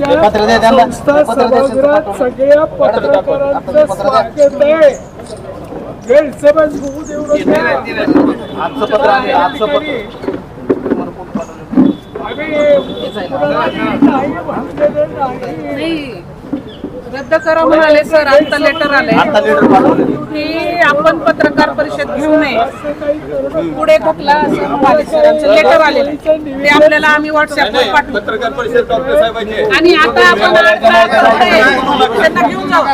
त्यांना. संस्था सभागृहात. सगळ्या पत्रकारांचं. स्वागत आहे गैरसमज होऊ देऊ नका. आम्ही रद्द करा म्हणाले सर आता लेटर आले आता लेटर पाठवलं की आपण पत्रकार परिषद घेऊ नये. पुढे ढकला असं म्हणाले सर आमचं लेटर आलेलं आहे. ते आपल्याला आम्ही व्हॉट्सअपवर पाठवू पत्रकार परिषद डॉक्टर साहेबांची आणि आता आपण करतोय. त्यांना घेऊन जाऊ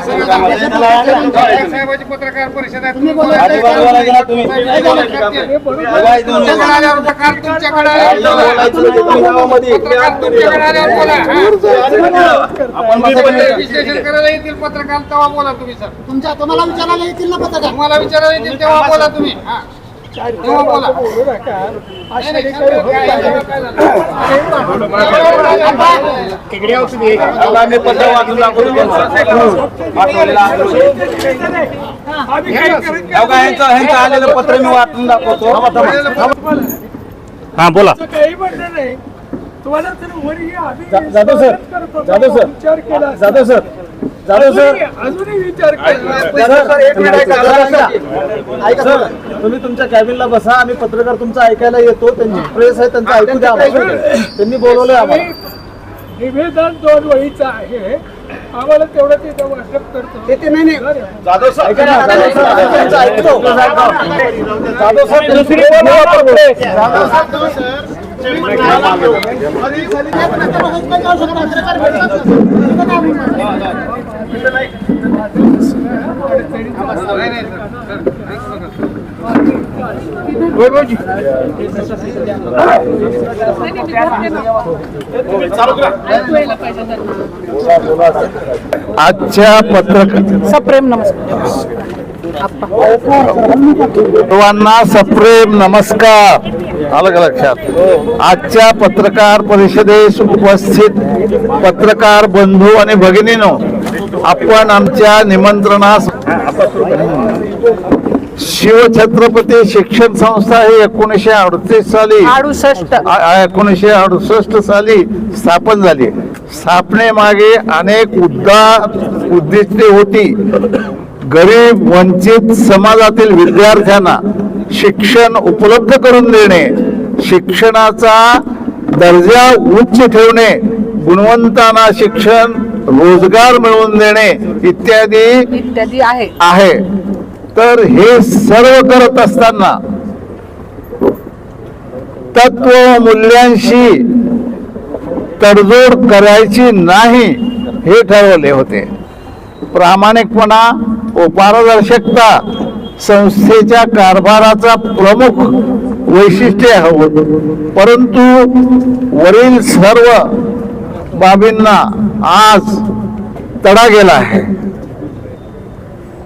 साहेबांची पत्रकार परिषद आहे तुम्ही बोला. आधी बोलवायला गेला तुम्ही. बरोबर बघा इथून. तुमच्याकडे आल्यावर पत्रकार तुमच्याकडे आल्यावर बोला. बोलायचं नाही तुम्ही गावामध्ये. पत्रकार तुमच्याकडे आल्यावर बोला हा. आपण. विश्लेषण करायला येतील पत्रकार तेव्हा बोला तुम्ही सर तुमच्या तुम्हाला विचारायला येतील ना पत्रकार तुम्हाला विचारायला येतील तेव्हा बोला तुम्ही हा. तेव्हा बोला बोलू नका नाही, अशा नाही, काही होत काय नाही. झालं, काय झालं? आम्ही पत्र वाचून दाखवतो हो ह्यांचं आलेलं पत्र मी वाचून दाखवतो. हा बोला असं काही म्हणणं नाही तुम्हाला तर वर या, आम्ही जाधव सर. जाधव सर, विचार केला असता. जाधव सर जाधव सर अजूनही विचार केला सर, एक मिनिट ऐका, जरा ऐका. ऐका सर सर. तुम्ही तुमच्या कॅबिनला बसा आम्ही पत्रकार तुमचं ऐकायला येतो त्यांची प्रेस आहे त्यांचं ऐकू द्या आम्हाला. त्यांनी बोलवलंय आम्हाला आम्ही निवेदन दोन वहीचं आहे आम्हाला तेवढं ते वाटप करतो ते नाही. जाधव सर ऐका ना, जाधव सर, आम्ही त्यांचं ऐकतो जाधव सर दुसरी बोला प्रेस. जाधव सर. आजच्या पत्रकार सप्रेम नमस्कार. सर्वांना सप्रेम नमस्कार. आलं का लक्षात? आजच्या पत्रकार परिषदेस उपस्थित पत्रकार बंधू आणि भगिनीनो आपण आमच्या निमंत्रणास शिवछत्रपती शिक्षण संस्था ही एकोणीसशे अडतीस साली एकोणीसशे अडुसष्ट साली स्थापन झाली. स्थापनेमागे अनेक उद्दा उद्दिष्टे होती. गरीब वंचित समाजातील विद्यार्थ्यांना शिक्षण उपलब्ध करून देणे शिक्षणाचा दर्जा उच्च ठेवणे गुणवंतांना शिक्षण रोजगार मिळवून देणे इत्यादी इत्यादी आहे. आहे. तर हे सर्व करत असताना तत्व मूल्यांशी तडजोड करायची नाही हे ठरवले होते. प्रामाणिकपणा पारदर्शकता संस्थेच्या कारभाराचा प्रमुख वैशिष्ट्य हवं परंतु वरील सर्व बाबींना आज तडा गेला आहे.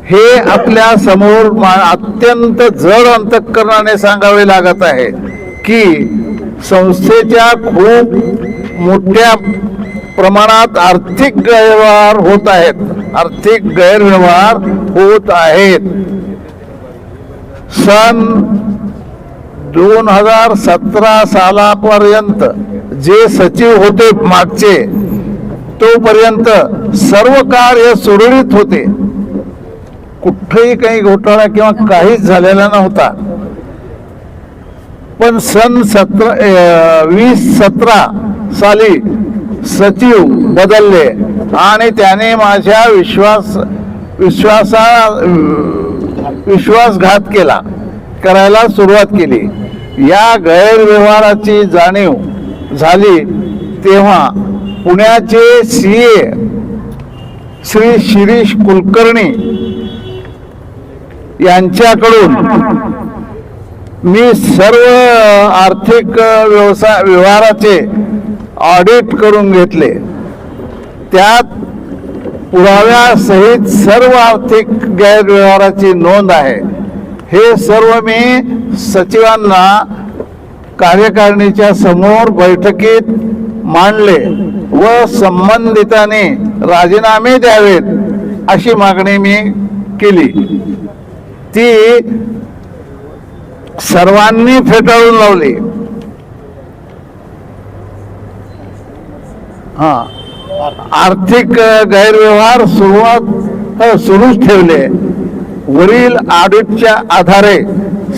हे आपल्यासमोर मा- अत्यंत जड अंतकरणाने सांगावे लागत आहे की संस्थेच्या खूप मोठ्या प्रमाणात आर्थिक गैरव्यवहार होत आहेत. आर्थिक गैरव्यवहार होत आहेत. सन दोन हजार सतरा सालापर्यंत जे सचिव होते मागचे तोपर्यंत सर्व कार्य सुरळीत होते. कुठेही काही घोटाळा किंवा काहीच झालेला नव्हता. पण सन सतरा वीस सतरा साली सचिव बदलले. आणि त्याने माझ्या विश्वास विश्वासा विश्वासघात केला करायला सुरुवात केली. या गैरव्यवहाराची जाणीव झाली तेव्हा पुण्याचे सी ए श्री शिरीष कुलकर्णी यांच्याकडून मी सर्व आर्थिक व्यवसाय व्यवहाराचे ऑडिट करून घेतले. त्यात पुराव्यासहित सर्व आर्थिक गैरव्यवहाराची नोंद आहे. हे सर्व मी सचिवांना कार्यकारिणीच्या समोर बैठकीत मांडले व संबंधितांनी राजीनामे द्यावेत अशी मागणी मी केली. ती सर्वांनी फेटाळून लावली. हा. आर्थिक गैरव्यवहार सुरुवात सुरूच ठेवले. वरील ऑडिटच्या आधारे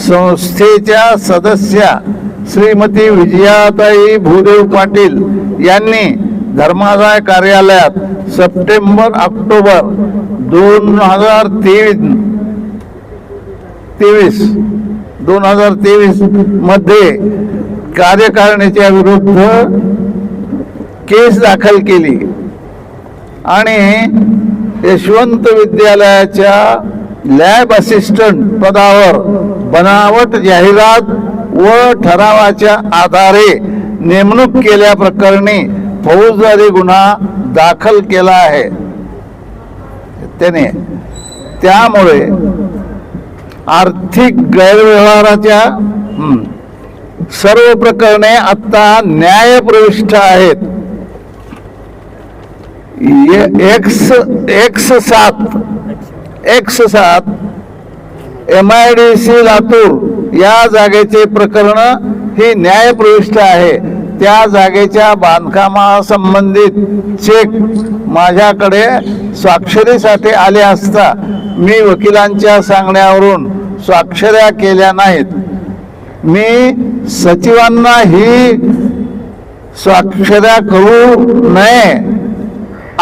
संस्थेच्या सदस्या श्रीमती विजयाताई भूदेव पाटील यांनी धर्मादाय कार्यालयात सप्टेंबर ऑक्टोबर दोन हजार तेवीस तेवीस दोन हजार तेवीसमध्ये कार्यकारिणीच्या विरुद्ध केस दाखल केली. आणि यशवंत विद्यालयाच्या लॅब असिस्टंट पदावर बनावट जाहिरात व ठरावाच्या आधारे नेमणूक केल्याप्रकरणी फौजदारी गुन्हा दाखल केला आहे. त्याने त्यामुळे आर्थिक गैरव्यवहाराच्या सर्व प्रकरणे आता न्यायप्रविष्ट आहेत. एक्स एक्स सात एक्स सात M I D C Latur या जागेचे प्रकरण ही न्यायप्रविष्ट आहे. त्या जागेच्या बांधकामासंबंधित चेक माझ्याकडे स्वाक्षरीसाठी आले असता मी वकिलांच्या सांगण्यावरून स्वाक्षऱ्या केल्या नाहीत. मी सचिवांना ही स्वाक्षऱ्या करू नये.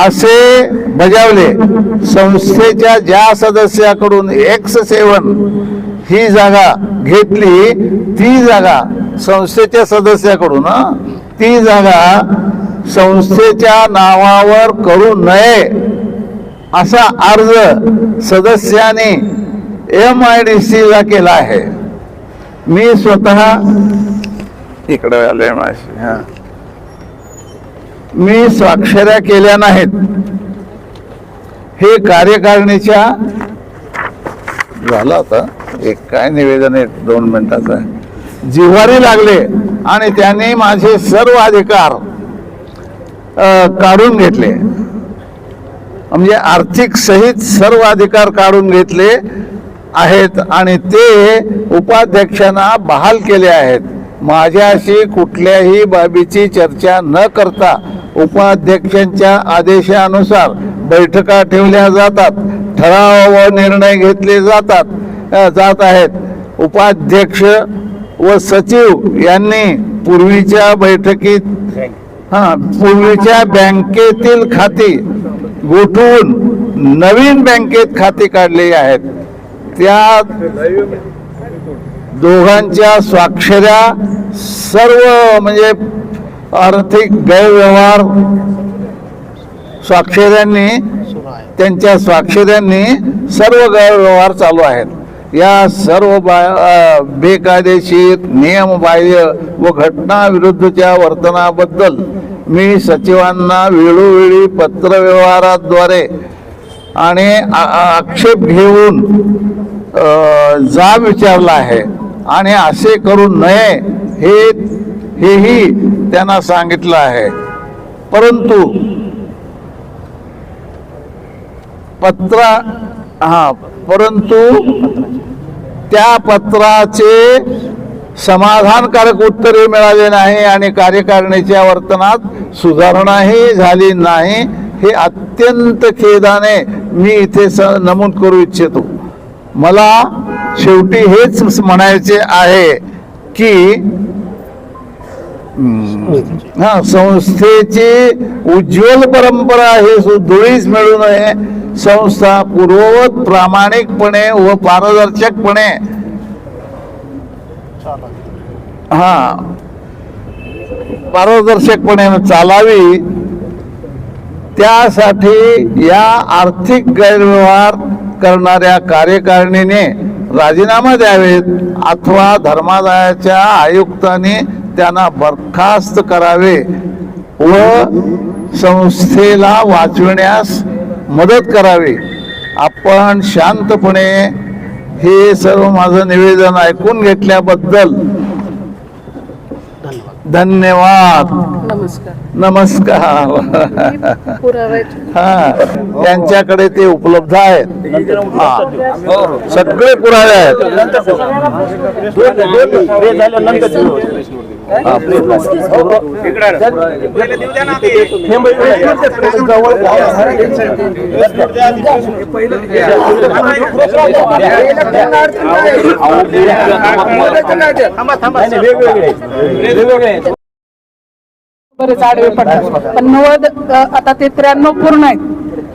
असे बजावले. संस्थेच्या ज्या सदस्याकडून एक्स सेवन ही जागा घेतली ती जागा संस्थेच्या सदस्याकडून ती जागा संस्थेच्या नावावर करू नये असा अर्ज सदस्याने एम आय डी सीला केला आहे. मी स्वतः इकडे आले माझे हां. मी स्वाक्षऱ्या केल्या नाहीत. हे कार्यकारिणीच्या झालं होतं एक काय निवेदन आहे? दोन मिनिटाचं आहे. जिव्हारी लागले आणि त्याने माझे सर्व अधिकार काढून घेतले. म्हणजे आर्थिक सहित सर्व अधिकार काढून घेतले आहेत आणि ते उपाध्यक्षांना बहाल केले आहेत. माझ्याशी कुठल्याही बाबीची चर्चा न करता उपाध्यक्षांच्या आदेशानुसार बैठका ठेवल्या जातात ठराव व निर्णय घेतले जातात जात आहेत. उपाध्यक्ष व सचिव यांनी पूर्वीच्या बैठकीत हां पूर्वीच्या बँकेतील खाती गोठवून नवीन बँकेत खाती काढलेली आहेत. त्या दोघांच्या स्वाक्षऱ्या सर्व म्हणजे आर्थिक गैरव्यवहार स्वाक्षऱ्यांनी त्यांच्या स्वाक्षऱ्यांनी सर्व गैरव्यवहार चालू आहेत. या सर्व बेकायदेशीर नियमबाह्य व घटनाविरुद्धच्या वर्तनाबद्दल मी सचिवांना वेळोवेळी पत्रव्यवहाराद्वारे आणि आ- आक्षेप घेऊन जा जाब विचारला आहे. आणि असे करू नये हे हेही त्यांना सांगितलं आहे. परंतु पत्रा हा परंतु त्या पत्राचे समाधानकारक उत्तरे मिळाले नाही आणि कार्यकारिणीच्या वर्तनात सुधारणाही झाली नाही हे अत्यंत खेदाने मी इथे स नमूद करू इच्छितो. मला शेवटी हेच म्हणायचे आहे की हा संस्थेची उज्ज्वल परंपरा ही सुधुळीस मिळू नये. संस्था पूर्ववत प्रामाणिकपणे व पारदर्शकपणे. हा पारदर्शकपणे चालावी. त्यासाठी या आर्थिक गैरव्यवहार करणाऱ्या कार्यकारिणीने राजीनामा द्यावेत अथवा धर्मादायाच्या आयुक्तांनी त्यांना बरखास्त करावे व संस्थेला वाचविण्यास मदत करावी. आपण शांतपणे हे सर्व माझं निवेदन ऐकून घेतल्याबद्दल धन्यवाद. नमस्कार. नमस्कार. पुरावे हा त्यांच्याकडे ते उपलब्ध आहेत. हा. सगळे पुरावे आहेत. हा, बरेच आडवे पडतात. पण नव्वद आता ते त्र्याण्णव पूर्ण आहेत.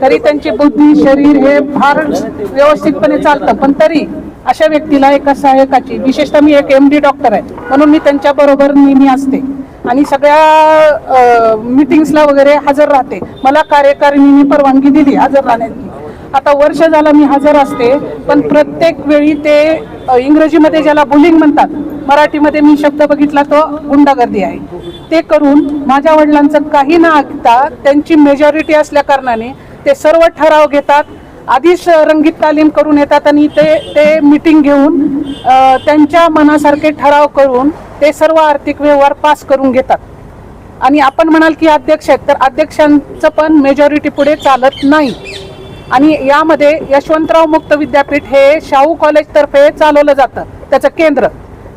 तरी त्यांची बुद्धी शरीर हे फार व्यवस्थितपणे चालतं. पण तरी अशा व्यक्तीला एका सहाय्यकाची विशेषतः मी एक एम डी डॉक्टर आहे. म्हणून मी त्यांच्या बरोबर नेहमी असते. आणि सगळ्या मिटिंग्सला वगैरे हजर राहते. मला कार्यकारिणीने परवानगी दिली हजर राहण्याची. आता वर्ष झालं मी हजर असते. पण प्रत्येक वेळी ते इंग्रजीमध्ये ज्याला बुलिंग म्हणतात मराठीमध्ये मी शब्द बघितला तो गुंडागर्दी आहे. ते करून माझ्या वडिलांचं काही न ऐकता त्यांची मेजॉरिटी असल्या कारणाने ते सर्व ठराव घेतात आधीच रंगीत तालीम करून येतात आणि ते ते मिटिंग घेऊन त्यांच्या मनासारखे ठराव करून ते सर्व आर्थिक व्यवहार पास करून घेतात. आणि आपण म्हणाल की अध्यक्ष आहेत तर अध्यक्षांचं पण मेजॉरिटी पुढे चालत नाही. आणि यामध्ये यशवंतराव मुक्त विद्यापीठ हे शाहू कॉलेजतर्फे चालवलं जातं त्याचं केंद्र.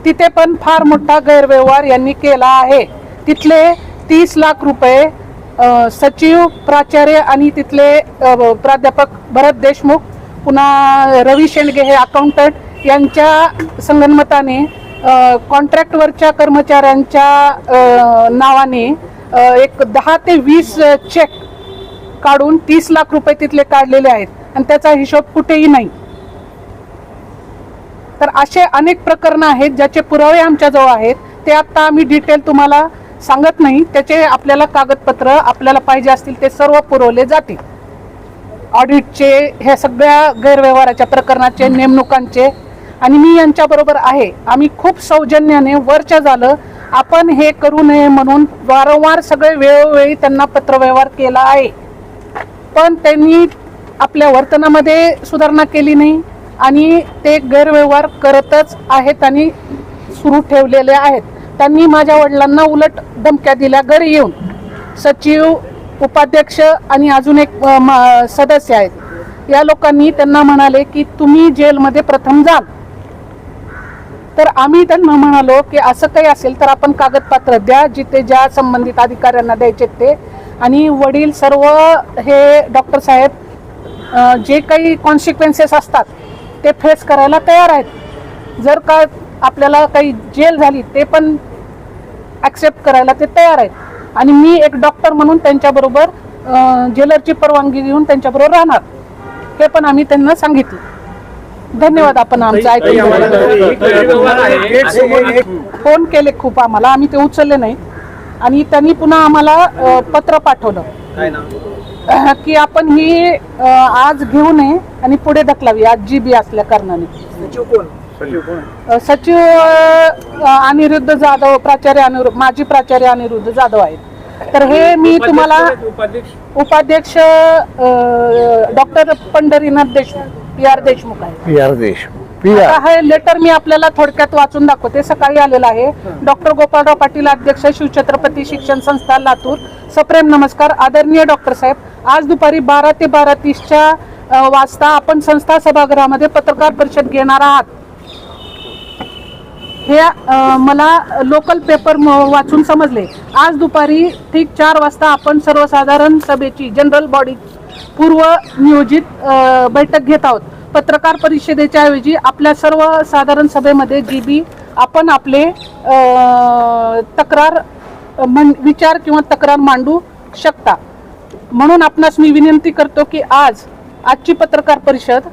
तिथे पण फार मोठा गैरव्यवहार यांनी केला आहे. तिथले तीस लाख रुपये सचिव प्राचार्य आणि तिथले प्राध्यापक भरत देशमुख पुन्हा रवी शेंडगे हे अकाउंटंट यांच्या संगनमताने कॉन्ट्रॅक्टवरच्या कर्मचाऱ्यांच्या नावाने एक दहा ते वीस चेक काढून तीस लाख रुपये तिथले काढलेले आहेत. आणि त्याचा हिशोब कुठेही नाही. तर असे अनेक प्रकरणं आहेत ज्याचे पुरावे आमच्याजवळ आहेत. ते आत्ता आम्ही डिटेल तुम्हाला सांगत नाही. त्याचे आपल्याला कागदपत्र आपल्याला पाहिजे असतील ते सर्व पुरवले जातील. ऑडिटचे ह्या सगळ्या गैरव्यवहाराच्या प्रकरणाचे नेमणुकांचे. आणि मी यांच्याबरोबर आहे. आम्ही खूप सौजन्याने वरच्या झालं. आपण हे करू नये म्हणून वारंवार सगळे वेळोवेळी त्यांना पत्रव्यवहार केला आहे. पण त्यांनी आपल्या वर्तनामध्ये सुधारणा केली नाही. आणि ते गैरव्यवहार करतच आहेत आणि सुरू ठेवलेले आहेत. त्यांनी माझ्या वडिलांना उलट धमक्या दिल्या घरी येऊन. सचिव उपाध्यक्ष आणि अजून एक सदस्य आहेत. या लोकांनी त्यांना म्हणाले की तुम्ही जेलमध्ये प्रथम जाल. तर आम्ही त्यांना म्हणालो की असं काही असेल तर आपण कागदपत्र द्या जिथे ज्या संबंधित अधिकाऱ्यांना द्यायचे ते. आणि वडील सर्व हे डॉक्टर साहेब जे काही कॉन्सिक्वेन्सेस असतात ते फेस करायला तयार आहेत. जर का आपल्याला काही जेल झाली ते पण ॲक्सेप्ट करायला ते तयार आहेत. आणि मी एक डॉक्टर म्हणून त्यांच्याबरोबर जेलरची परवानगी घेऊन त्यांच्याबरोबर राहणार. हे पण आम्ही त्यांना सांगितलं. धन्यवाद आपण आमचं ऐकून फोन केले खूप आम्हाला आम्ही ते उचलले नाही. आणि त्यांनी पुन्हा आम्हाला पत्र पाठवलं. काय ना अ, की आपण ही आज घेऊ नये. आणि पुढे ढकलावी आज जी बी असल्या कारणाने. सचिव अ, अनिरुद्ध जाधव प्राचार्य अनिरुद्ध माजी प्राचार्य अनिरुद्ध जाधव आहेत. तर हे मी तुम्हाला उपाध्यक्ष? Doctor Pandharinath Deshmukh P R Deshmukh आहे P R Desh P R. आता हे लेटर मी आपल्याला थोडक्यात वाचून दाखवते. सकाळी आलेलं आहे. डॉक्टर गोपाळराव पाटील अध्यक्ष शिवछत्रपती शिक्षण संस्था लातूर. सप्रेम नमस्कार. आदरणीय डॉक्टर साहेब आज दुपारी बारा ते बारा तीसच्या वाजता आपण संस्था सभागृहामध्ये पत्रकार परिषद घेणार आहात. हे मला लोकल पेपर म- वाचून समजले. आज दुपारी ठीक चार वाजता आपण सर्वसाधारण सभेची जनरल बॉडी पूर्व नियोजित बैठक घेत आहोत. पत्रकार परिषदेच्या ऐवजी आपल्या सर्व साधारण सभेमध्ये जी बी आपण आपले तक्रार विचार किंवा तक्रार मांडू शकता. म्हणून आपणास मी विनंती करतो की आज आजची पत्रकार परिषद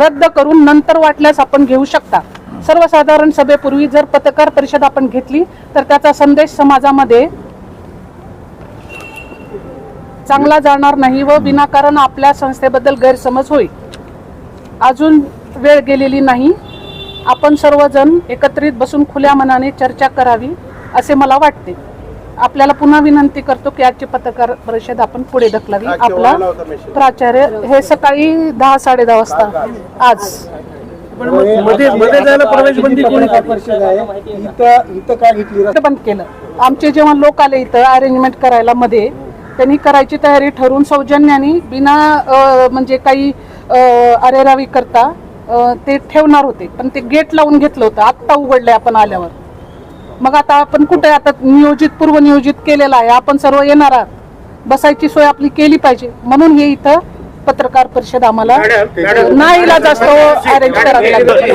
रद्द करून नंतर वाटल्यास आपण घेऊ शकता. सर्वसाधारण सभेपूर्वी जर पत्रकार परिषद आपण घेतली तर त्याचा संदेश समाजामध्ये चांगला जाणार नाही व विनाकारण आपल्या संस्थेबद्दल गैरसमज होईल. अजून वेळ गेलेली नाही. आपण सर्वजण एकत्रित बसून खुल्या मनाने चर्चा करावी असे मला वाटते. आपल्याला पुन्हा विनंती करतो की आजची पत्रकार परिषद आपण पुढे ढकलावी. आपला प्राचार्य हे सकाळी दहा साडे दहा वाजता आज. मध्ये मध्ये जायला प्रवेश बंदी कोणी केली? इथं इथं काय घेतली ते बंद केलं. आमचे जेव्हा लोक आले इथं अरेंजमेंट करायला मध्ये त्यांनी करायची तयारी ठरवून सौजन्याने बिना म्हणजे काही अरेरावी करता अ, ते ठेवणार होते. पण ते गेट लावून घेतलं होतं. आत्ता उघडलंय आपण आल्यावर. मग आता आपण कुठे आता नियोजित पूर्व नियोजित केलेलं आहे. आपण सर्व येणार आहात. बसायची सोय आपली केली पाहिजे. म्हणून हे इथं पत्रकार परिषद आम्हाला नाही इलाज असतो अरेंज करावी लागते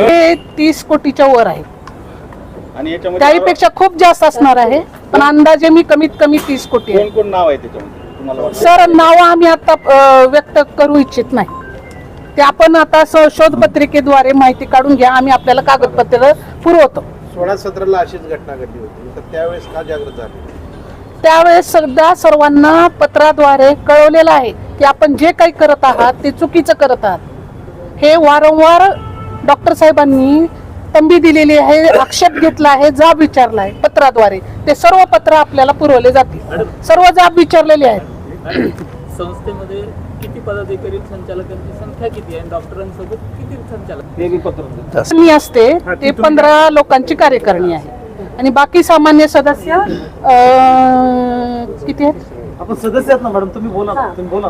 हे तीस कोटीच्या वर आहे. त्याहीपेक्षा खूप जास्त असणार आहे. पण अंदाजे मी कमीत कमी तीस कोटी आहे. कोण कोण नाव आहे त्याच्यामध्ये? सर नाव आम्ही आता व्यक्त करू इच्छित नाही. ते आपण आता शोधपत्रिकेद्वारे माहिती काढून घ्या. आम्ही आपल्याला कागदपत्र पुरवतो. सोळा सतराला अशीच घटना घडली होती. तर त्यावेळेस का जागृत झाली? त्यावेळेस सध्या सर्वांना पत्राद्वारे कळवलेलं आहे की आपण जे काही करत आहात ते चुकीचं करत आहात. हे वारंवार डॉक्टर साहेबांनी तंबी दिलेली आहे आक्षेप घेतला आहे जाब विचारला आहे पत्राद्वारे. ते सर्व पत्र आपल्याला पुरवले जातील. सर्व जाब विचारलेले आहेत. संस्थेमध्ये किती पदाधिकारी संचालकांची संख्या किती आहे? आणि डॉक्टरांसोबत किती संचालक? मी असते ते पंधरा लोकांची कार्यकारिणी आहे. आणि बाकी सामान्य सदस्य अं, किती आहेत? आपण सदस्य आहेत ना मॅडम? तुम्ही बोला तुम्ही बोला.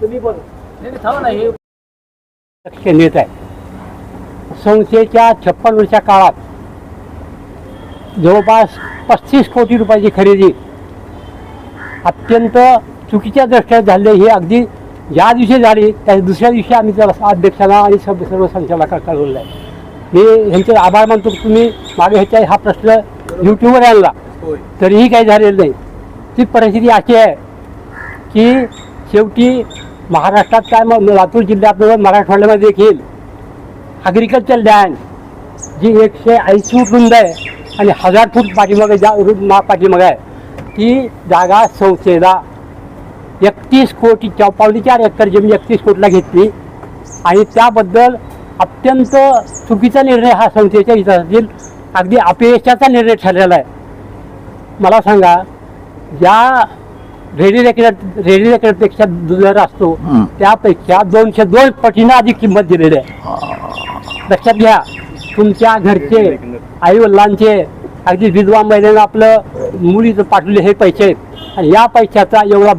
तुम्ही बोला. नाही नाही, थांबा ना हे लक्ष नेत आहे. संस्थेच्या छप्पन वर्षा काळात जवळपास पस्तीस कोटी रुपयाची खरेदी अत्यंत चुकीच्या दृष्ट्या झाले. हे अगदी ज्या दिवशी झाली त्या दुसऱ्या दिवशी आम्ही त्याला अध्यक्षांना आणि सर्व सर्व संचालकांना कळवलं आहे मी ह्यांचे आभार मानतो की तुम्ही मागे ह्याच्या हा प्रश्न यूट्यूबवर आणला. तरीही काही झालेलं नाही. ती परिस्थिती अशी आहे की शेवटी महाराष्ट्रात काय मग लातूर जिल्ह्यात मराठवाड्यामध्ये देखील ॲग्रिकल्चर लँड जी एकशे ऐंशी फूट रुंद आहे आणि हजार फूट पाठीमागे जा पाठीमागे आहे ती जागा संस्थेला एकतीस कोटी पावणे चार एकर जमीन एकतीस कोटीला घेतली. आणि त्याबद्दल अत्यंत चुकीचा निर्णय हा संस्थेच्या इतिहासातील अगदी अपयशाचा निर्णय ठरलेला आहे. मला सांगा ज्या रेडी रेकॉर्ड रेडी रेकॉर्डपेक्षा दर असतो. त्यापेक्षा दोनशे दोन पटीनं अधिक किंमत दिलेली आहे. लक्षात घ्या तुमच्या घरचे आई वडिलांचे अगदी विधवा महिन्यानं आपलं मुलीचं पाठवले हे पैसे आहेत आणि या पैशाचा एवढा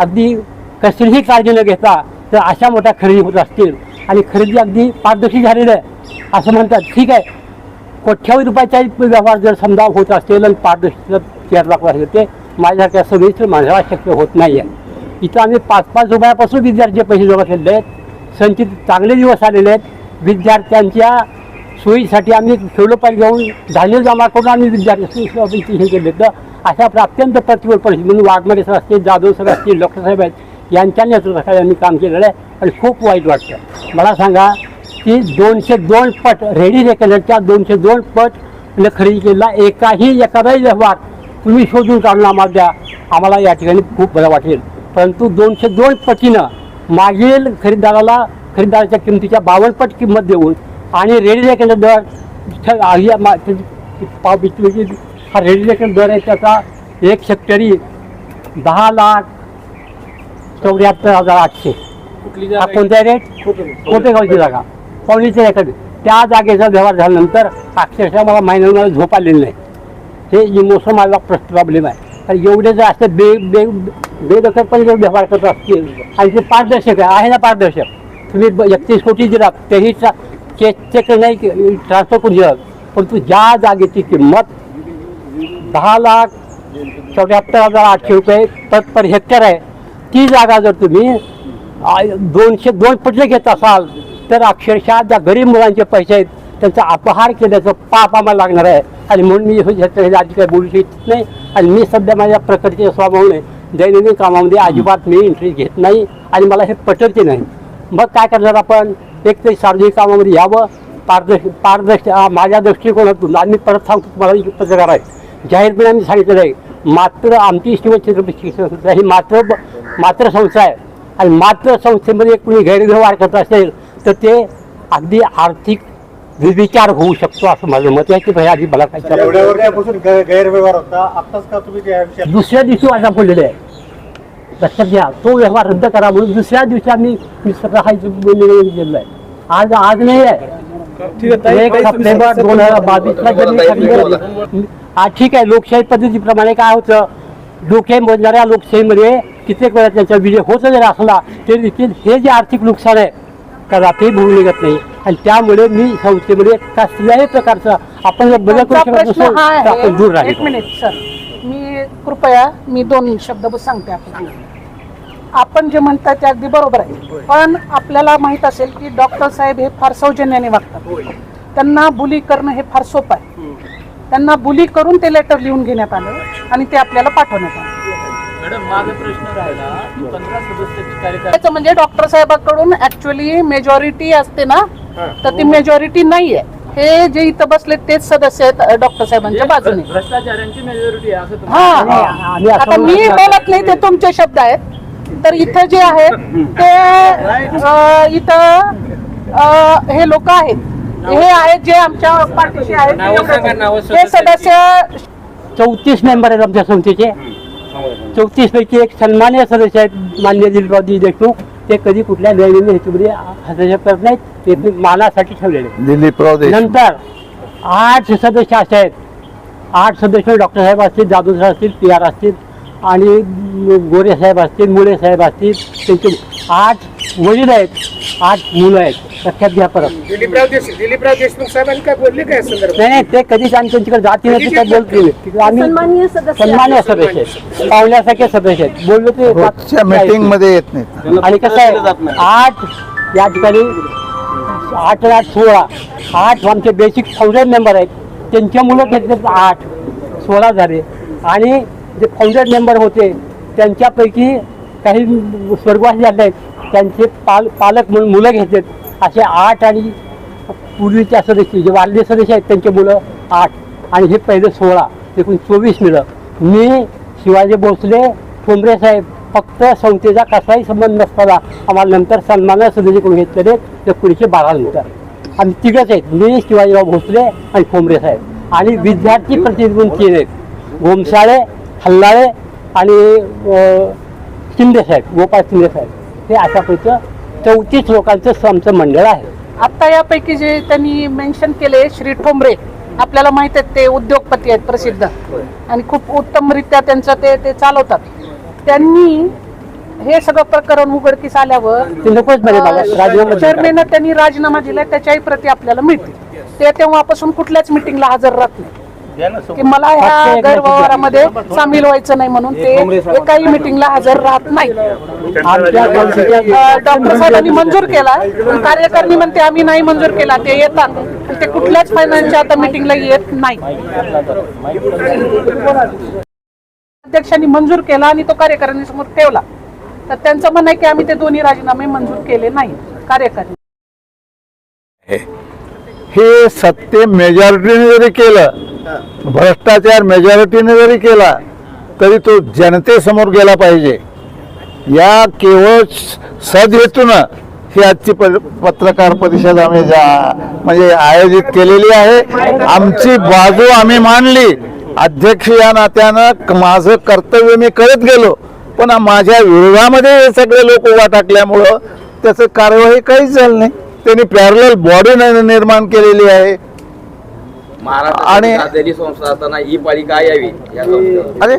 अगदी कसलीही काळजी न घेता तर अशा मोठ्या खरेदी होत असतील आणि खरेदी अगदी पारदर्शी झालेलं आहे असं म्हणतात. ठीक आहे. कोट्यावधी रुपयाचा व्यवहार जर समजा होत असेल आणि पारदर्शी चार लाख असेल ते माझ्यासारख्या सगळीच माझ्याला शक्य होत नाही आहे इथं आम्ही पाच पाच रुपयापासून विद्यार्थी पैसे जमा केलेले आहेत. संचित चांगले दिवस आलेले आहेत. विद्यार्थ्यांच्या सोयीसाठी आम्ही ठेवलं पाहिजे घेऊन धान्य जमा करून आम्ही विद्यार्थी हे केले तर अशा अत्यंत प्रतिकूल परिस्थिती म्हणून वाघमारे सर असतील जाधव सर असतील डॉक्टर साहेब आहेत यांच्या नेतृत्वाखाली आम्ही काम केलेलं आहे आणि खूप वाईट वाटतं. मला सांगा की दोनशे दोन पट रेडी रेकनरच्या दोनशे दोन पट खरेदी केलेला एकाही एखादाही व्यवहार तुम्ही शोधून काढून आम्हाला द्या. आम्हाला या ठिकाणी खूप बरं वाटेल. परंतु दोनशे दोन पटीनं मागील खरेदीदाराला खरेदीदाराच्या किमतीच्या बावन्न पट किंमत देऊन आणि रेडी रेकनर दर ठ- आ- या मा- ते- ते पाव बिचवीची हा रेडी रेकनर दर आहे त्याचा एक शेतकरी दहा लाख चौऱ्याहत्तर हजार आठशे. हा जागा कोणता रेट कोटेगावची जागा? पावणीच्या एखादी त्या जागेचा व्यवहार झाल्यानंतर अक्षरशः मला महिन्याला झोप आलेली नाही. हे इमोशन माझा प्रश्न प्रॉब्लेम आहे. कारण एवढे जर असे बे बे बेदखलपणे जर व्यवहार करत असतील आणि ते पारदर्शक आहे आहे ना पारदर्शक? तुम्ही एकतीस कोटी दिलात तेही ट्रा चेक चेक नाही ट्रान्सफर करून दिलात परंतु ज्या जागेची किंमत दहा लाख चौऱ्याहत्तर हजार आठशे रुपये पर पर हेक्टर आहे. ती जागा जर तुम्ही दोनशे दोन पटले घेत असाल तर अक्षरशः ज्या गरीब मुलांचे पैसे आहेत त्यांचा अपहार केल्याचं पाप आम्हाला लागणार आहे. आणि म्हणून मी आधी काही बोलू इच्छित नाही. आणि मी सध्या माझ्या प्रकृतीच्या स्वभावामुळे दैनंदिन कामामध्ये अजिबात मी इंटरेस्ट घेत नाही. आणि मला हे पटरते नाही. मग काय करणार आपण? एक तरी सार्वजनिक कामामध्ये यावं. पारदर्श पारदर्श माझ्या दृष्टिकोनातून आणि मी परत सांगतो तुम्हाला पत्रकार आहे. जाहीरपणे आम्ही सांगितलेलं आहे. मात्र आमची शिव छत्रपती शिक्षण संस्था ही मात्र मात्र संस्था आहे. आणि मात्र संस्थेमध्ये कुणी गैरव्यवहार करत असेल तर ते अगदी आर्थिक विचार होऊ शकतो असं माझं मत आहे. की भाई आधी मला काय गैरव्यवहार होता. आत्ताच का तुम्ही त्या विषयात दुसऱ्या दिवशी वाटा पडलेले आहे. लक्षात घ्या तो व्यवहार रद्द करा म्हणून दुसऱ्या दिवशी आम्ही मी स्वतः निवेदन केलेलं आहे. आज आज नाही आहे. सप्टेंबर दोन हजार जन्म झाली. हा ठीक आहे. लोकशाही पद्धतीप्रमाणे काय होतं? लोकशाही मोजणाऱ्या लोकशाहीमध्ये कित्येक वेळा त्यांचा विजय होत जर असला तरी देखील हे जे आर्थिक नुकसान आहे कदापि भोगू निघत नाही. आणि त्यामुळे मी संस्थेमध्ये कसल्याही प्रकारचं आपण जर बदल करू शकत आपण दूर एक राहील मिनिट सर. मी कृपया मी दोन शब्द सांगते आपण आपण जे म्हणता ते अगदी बरोबर आहे. पण आपल्याला माहीत असेल की डॉक्टर साहेब हे फार सौजन्याने वागतात. त्यांना बुली करणं हे फार सोपं आहे. त्यांना बुली करून ते लेटर लिहून घेण्यात आलं आणि ते आपल्याला पाठवण्यात आलं. मॅडम माझा प्रश्न राहिला की पंधरा सदस्याची कार्यकारिणी त्याचं म्हणजे डॉक्टर साहेबांकडून ऍक्च्युअली मेजॉरिटी असते ना तर ती मेजॉरिटी नाहीये. हे जे इथं बसले तेच सदस्य आहेत डॉक्टर साहेबांच्या बाजूने. भ्रष्टाचारांची मेजॉरिटी आहे असं हा. तुम्हाला आम्ही असं आता मी बोलत नाही ते तुमचे शब्द आहेत. तर इथं जे आहेत ते अं, इथं अं, हे लोक आहेत. हे आहेत जे आमच्या पाठीशी आहेत. ते सदस्य चौतीस मेंबर आहेत आमच्या संस्थेचे चौतीस पैकी एक सन्मान्य सदस्य आहेत मान्य दिलबाजी देशमुख. ते कधी कुठल्या दैनंदिन हेतूमध्ये हस्तक्षेप करत नाहीत ते मी मानासाठी ठेवलेले. दिलीपराव देशमुख. नंतर आठ सदस्य असे आहेत. आठ सदस्य डॉक्टर साहेब असतील जाधव साहेब असतील पी आर असतील आणि गोरे साहेब असतील मुळे साहेब असतील त्यांचे आठ वडील आहेत आठ मुलं आहेत. लक्षात घ्या परत. दिलीपराव देशमुख दिलीपराव देशमुख साहेबांनी काय बोलले काय संदर्भात? नाही नाही ते कधीच आम्ही त्यांच्याकडे जाती नाही काय बोलते नाही. आम्ही सन्मान्य सदस्य आहेत. पाहुण्यासारखे सदस्य आहेत. बोललो ते रोजच्या मीटिंगमध्ये येत नाहीत. आणि कसं आहे आठ या ठिकाणी आठ आठ सोळा. आठ आमचे बेसिक फाउंडर मेंबर आहेत. त्यांच्या मुलं घेतले आठ. सोळा झाले. आणि जे फाउंडर मेंबर होते त्यांच्यापैकी काही स्वर्गवास झाले आहेत. त्यांचे पाल पालक म्हणून मुलं घेतलेत. असे आठ आणि पूर्वीच्या सदस्य जे वारले सदस्य आहेत त्यांचे मुलं आठ आणि हे पहिले सोळा एकूण चोवीस मुलं. मी शिवाजी भोसले ठोंबरे साहेब फक्त संस्थेचा कसाही संबंध नसताना आम्हाला नंतर सन्मान सदस्य करून घेतलेले ते पुढचे बारा नंतर आम्ही तिघंच आहेत. मी शिवाजीराव भोसले आणि ठोंबरे साहेब. आणि विद्यार्थी प्रतिनिधी तीन आहेत. गोमसाळे हल्लाळे आणि शिंदे साहेब गोपाळ शिंदे साहेब हे अशापैकी चौतीस लोकांचं आमचं मंडळ आहे. आता यापैकी जे त्यांनी मेन्शन केले श्री ठोंबरे आपल्याला माहीत आहेत ते उद्योगपती आहेत प्रसिद्ध. आणि खूप उत्तमरित्या त्यांचं ते ते चालवतात. त्यांनी हे सगळं प्रकरण उघडकीस आल्यावर. चेअरमॅन त्यांनी राजीनामा दिलाय त्याच्याही प्रती आपल्याला मिळते. ते तेव्हापासून कुठल्याच मिटिंगला हजर राहत नाही. की मला ह्या गैरव्यवहारामध्ये सामील व्हायचं नाही म्हणून ते एकाही मिटिंगला हजर राहत नाही. डॉक्टर साहेबांनी मंजूर केला पण कार्यकारिणी म्हणते आम्ही नाही मंजूर केला ते येतात. ते कुठल्याच फायनान्सच्या आता मिटिंगला येत नाही. अध्यक्षांनी मंजूर केला आणि तो कार्यकारिणी समोर ठेवला. तर त्यांचं म्हणणं आहे की आम्ही ते दोन्ही राजीनामे मंजूर केले नाही कार्यकारिणी. हे सत्य मेजॉरिटीने जरी केलं भ्रष्टाचार मेजॉरिटीने जरी केला तरी तो जनतेसमोर गेला पाहिजे. या केवळ सदहेतूनं ही आजची प- पत्रकार परिषद आम्ही जा- म्हणजे आयोजित केलेली आहे. आमची बाजू आम्ही मांडली. अध्यक्ष या नात्यानं माझं कर्तव्य मी करत गेलो. पण माझ्या विरोधामध्ये हे सगळे लोक उभा टाकल्यामुळं त्याचं कार्यवाही काहीच झालं नाही. त्यांनी पॅरल बॉडी निर्माण केलेली आहे. आणि- संस्था असताना ही पालिका यावी? या संस्थेवर अरे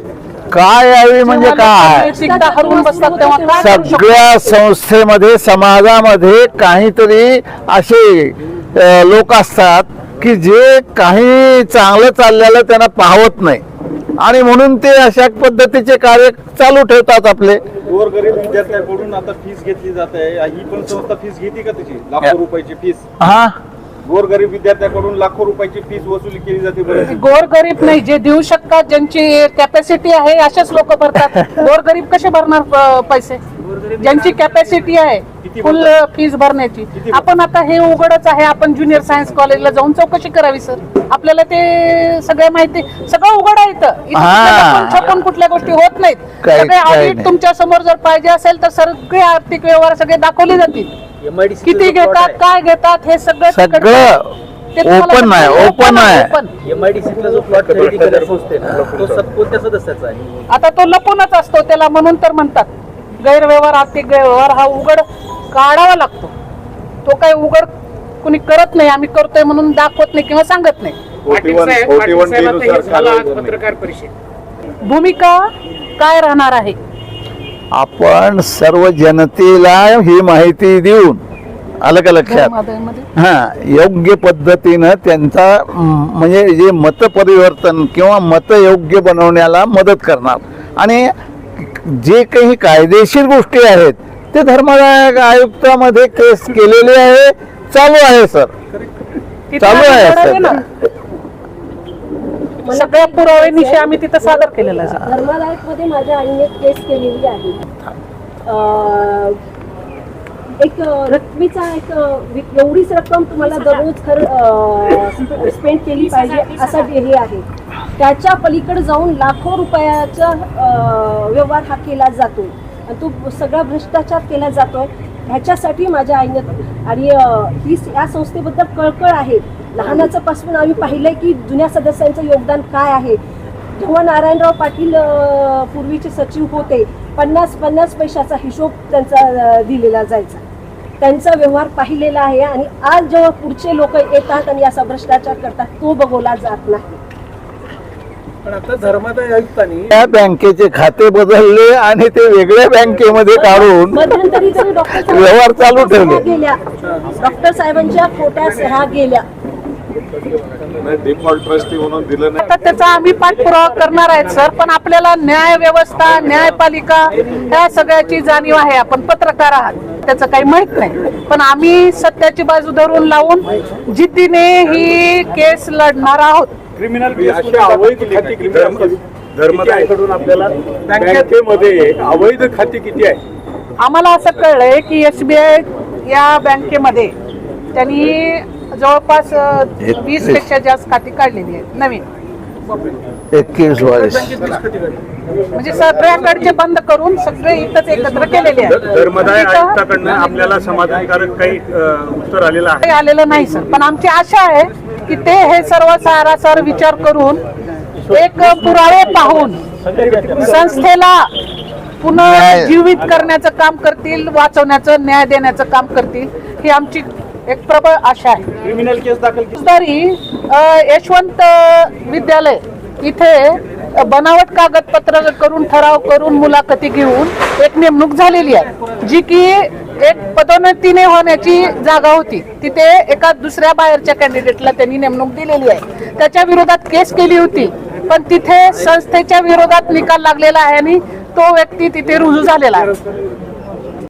काय यावी म्हणजे काय? एकदा हरवून बसतात तेव्हा काय करू शकतो? सगळ्या संस्थेमध्ये समाजामध्ये काहीतरी असे अ, लोक असतात की जे काही चांगलं चाललेलं त्यांना पाहत नाही. आणि म्हणून ते अशा पद्धतीचे कार्य चालू ठेवतात आपले. गोरगरीब विद्यार्थ्यांकडून आता फीस घेतली जात आहे. ही पण संस्था फीस घेते का त्याची लाखो रुपयाची फीस हा. गोरगरीब विद्यार्थ्याकडून लाखो रुपयाची फीस वसुली केली जाते गोरगरीब नाही जे देऊ शकतात ज्यांची कॅपॅसिटी आहे असेच लोक भरतात. गोरगरीब कसे भरणार पैसे? ज्यांची कॅपॅसिटी आहे फुल फीस भरण्याची. आपण आता हे उघडच आहे आपण ज्युनियर सायन्स कॉलेजला जाऊन चौकशी करावी सर आपल्याला ते सगळ्या माहिती सगळं उघड आहे इथं. इथं. कुठल्या छपून कुठल्या गोष्टी होत नाहीत. सगळे ऑडिट. तुमच्यासमोर जर पाहिजे असेल तर सगळे आर्थिक व्यवहार सगळे दाखवले जातील. MIDC किती घेतात काय घेतात हे सगळं तिकडचं- सगळं ते तुम्हाला open आहे, सगळं open आहे. open. एमआयडीसीतला जो प्लॉट खरेदी केला संस्थेनं तो सब कोणत्या सदस्याचा आहे. आता तो लपूनच असतो त्याला म्हणून तर म्हणतात. गैरव्यवहार आर्थिक गैरव्यवहार हा उघड काढावा लागतो. तो काही उघड कुणी करत नाही आम्ही करतोय म्हणून दाखवत नाही किंवा सांगत नाही. पाटील साहेब पाटील साहेब आता हे झालं आज पत्रकार परिषद. भूमिका काय राहणार आहे? आपण सर्व जनतेला ही माहिती देऊन आलं का लक्षात? हा योग्य पद्धतीनं त्यांचा म्हणजे जे मत परिवर्तन किंवा मत योग्य बनवण्याला मदत करणार. आणि जे काही कायदेशीर गोष्टी आहेत ते धर्मादाय आयुक्तामध्ये केस केलेली आहे चालू आहे सर. चालू आहे, सर. म्हणजे ना. सगळ्या पुराव्यानिशी आम्ही तिथं सादर केलेला धर्मादायकमध्ये माझ्या आईने केस केलेली आहे. एक रकमेचा एक एवढीच रक्कम तुम्हाला दररोज खर स्पेंड केली पाहिजे असा हे आहे. त्याच्या पलीकडे जाऊन लाखो रुपयाचा व्यवहार हा केला जातो. आणि तो सगळा भ्रष्टाचार केला जातोय ह्याच्यासाठी माझ्या आईने आणि ही या संस्थेबद्दल कळकळ आहे. लहानाचं पासून आम्ही पाहिलंय की जुन्या सदस्यांचं योगदान काय आहे. जेव्हा नारायणराव पाटील पूर्वीचे सचिव होते पन्नास पन्नास पैशाचा हिशोब त्यांचा दिलेला जायचा. त्यांचा व्यवहार पाहिलेला आहे आणि आज जेव्हा पुढचे लोक येतात आणि असा भ्रष्टाचार करतात तो बघवला जात नाही. पण आता धर्मादाय आयुक्तांनी त्या बँकेचे खाते बदलले आणि ते वेगळ्या बँकेमध्ये काढून मध्यंतरी जरी डॉक्टर साहेब- व्यवहार चालू ठेवले. डॉक्टर साहेबांच्या खोट्या सह्या गेल्या. डिफॉल्ट ट्रस्टी म्हणून दिलं नाही. आता त्याचा आम्ही पाठपुरावा करणार आहेत सर पण आपल्याला न्याय व्यवस्था न्यायपालिका या सगळ्याची जाणीव आहे. आपण पत्रकार आहात त्याचं काही माहीत नाही. पण आम्ही सत्याची बाजू धरून लावून जिद्दीने ही केस लढणार आहोत. क्रिमिनल अशी अवैध खाती धर्मदायकडून आपल्याला बँकेमध्ये अवैध खाती किती आहे? आम्हाला असं कळलंय की एसबीआय या बँकेमध्ये त्यांनी जवळपास वीसपेक्षा जास्त खाती काढलेली आहेत. नवीन. एकवीस वारीस म्हणजे सगळ्याकडचे बंद करून सगळे इथंच एकत्र केलेले आहेत. धर्मदाय तिथं आयुक्ताकडनं आपल्याला समाधानकारक काही उत्तर आलेलं आहे. आलेलं नाही सर. पण आमची आशा आहे की ते हे सर्व सारासार विचार करून एक पुरावे पाहून संस्थेला पुन्हा न्याय- जीवित करण्याचं काम करतील वाचवण्याचं न्याय देण्याचं काम करतील ही आमची एक प्रबळ आशा आहे. क्रिमिनल केस दाखल केली. तरी यशवंत विद्यालय इथे बनावट कागदपत्र करून ठराव करून मुलाखती घेऊन एक नेमणूक झालेली आहे जी की एक पदोन्नतीने होण्याची जागा होती. तिथे एका दुसऱ्या बाहेरच्या कॅन्डिडेटला त्यांनी नेमणूक दिलेली आहे. त्याच्या विरोधात केस केली होती पण तिथे संस्थेच्या विरोधात निकाल लागलेला आहे आणि तो व्यक्ती तिथे रुजू झालेला आहे.